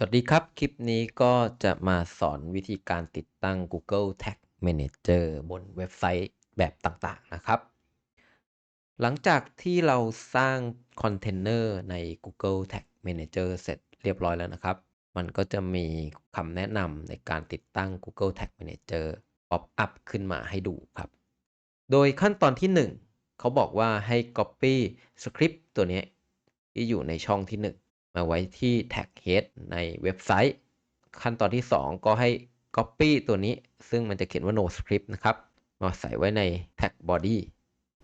สวัสดีครับ คลิปนี้ก็จะมาสอนวิธีการติดตั้ง Google Tag Manager บนเว็บไซต์แบบต่างๆนะครับ หลังจากที่เราสร้างคอนเทนเนอร์ใน Google Tag Manager เสร็จเรียบร้อยแล้วนะครับ มันก็จะมีคำแนะนำในการติดตั้ง Google Tag Manager pop up ขึ้นมาให้ดูครับ โดยขั้นตอนที่ 1 เขาบอกว่าให้ Copy Script ตัวนี้ที่อยู่ในช่องที่ 1 มาไว้ที่ Tag Head ในเว็บไซต์ ขั้นตอนที่ 2 ก็ให้ Copy ตัวนี้ ซึ่งมันจะเขียนว่า no script นะครับ มาใส่ไว้ใน Tag Body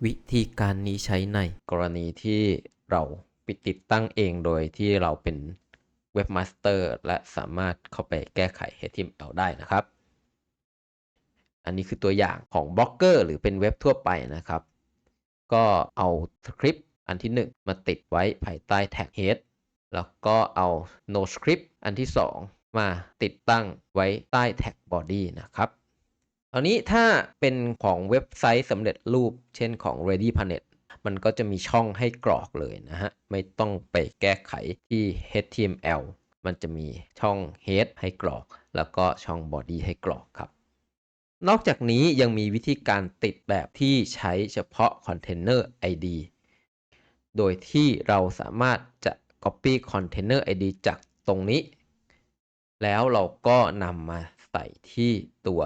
วิธีการนี้ใช้ในกรณีที่เราปิดติดตั้งเองโดยที่เราเป็นเว็บมาสเตอร์และสามารถเข้าไปแก้ไข HTML ได้นะครับ อันนี้คือตัวอย่างของบล็อกเกอร์หรือเป็นเว็บทั่วไปนะครับ ก็เอาสคริปต์อันที่ 1 มาติดไว้ภายใต้ Tag Head แล้วก็เอา no script อันที่ 2 มาติดตั้งไว้ใต้ Tag Body นะครับคราวนี้ถ้าเป็นของเว็บไซต์สำเร็จรูป เช่นของ Ready Planet มันก็จะมีช่องให้กรอกเลยนะฮะ ไม่ต้องไปแก้ไขที่ HTML มันจะมีช่อง head ให้กรอก แล้วก็ช่อง body ให้กรอกครับ นอกจากนี้ยังมีวิธีการติดแบบที่ใช้เฉพาะ Container ID โดยที่เราสามารถจะ Copy Container ID จากตรงนี้ แล้วเราก็นำมาใส่ที่ตัว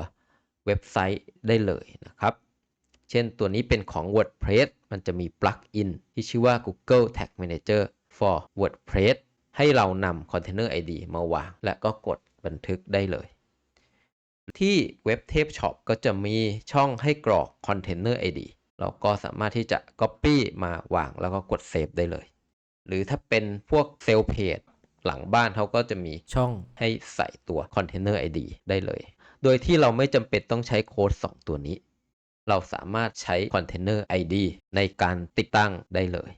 เว็บไซต์ได้เลยนะครับ เช่นตัวนี้เป็นของ WordPress มันจะมี plugin ที่ชื่อว่า Google Tag Manager for WordPress ให้เรานำ Container ID มาวาง และก็กดบันทึกได้เลย ที่เว็บเทปช็อปก็จะมีช่องให้กรอก Container ID เราก็สามารถที่จะ Copy มาวางแล้วก็กด Save ได้เลย หรือถ้าเป็นพวกเซลล์เพจหลังบ้านเขาก็จะมีช่องให้ใส่ตัว Container ID ได้เลย โดยที่เราไม่จำเป็นต้องใช้โค้ด 2 ตัวนี้ เราสามารถใช้ Container ID ในการติดตั้งได้เลย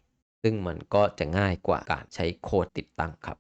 ซึ่งมันก็จะง่ายกว่าการใช้โค้ดติดตั้งครับ